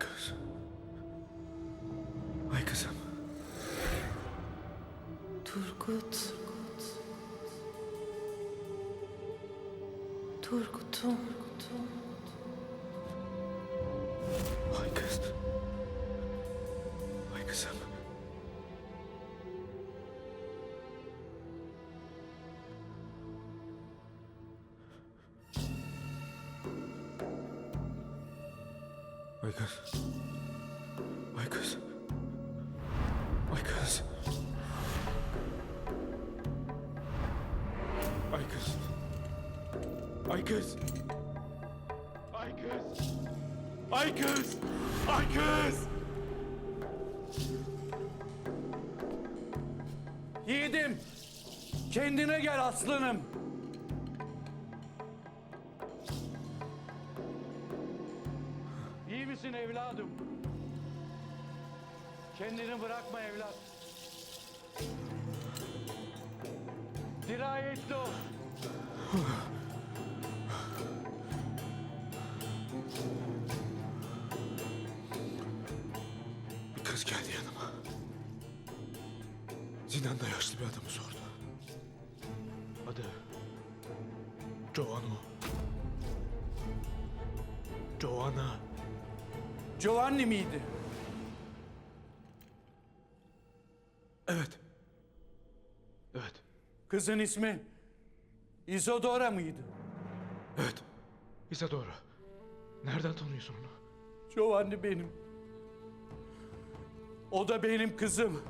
Göz. Ay kızım. Turgut. Turgut'um. Turgut'um. Ay kız. Ay kız. Ay kız. Ay kız. Ay kız. Ay kız. Ay kız! Ay kız! Yiğidim, kendine gel aslanım. Misin evladım? Kendini bırakma evlat. Dirayetli ol. Bir kız geldi yanıma. Zindanda yaşlı bir adamı sordu. Adı Giovanni. Giovanna. Giovanni miydi? Evet. Evet. Kızın ismi Isadora mıydı? Evet. Isadora. Nereden tanıyorsun onu? Giovanni benim. O da benim kızım.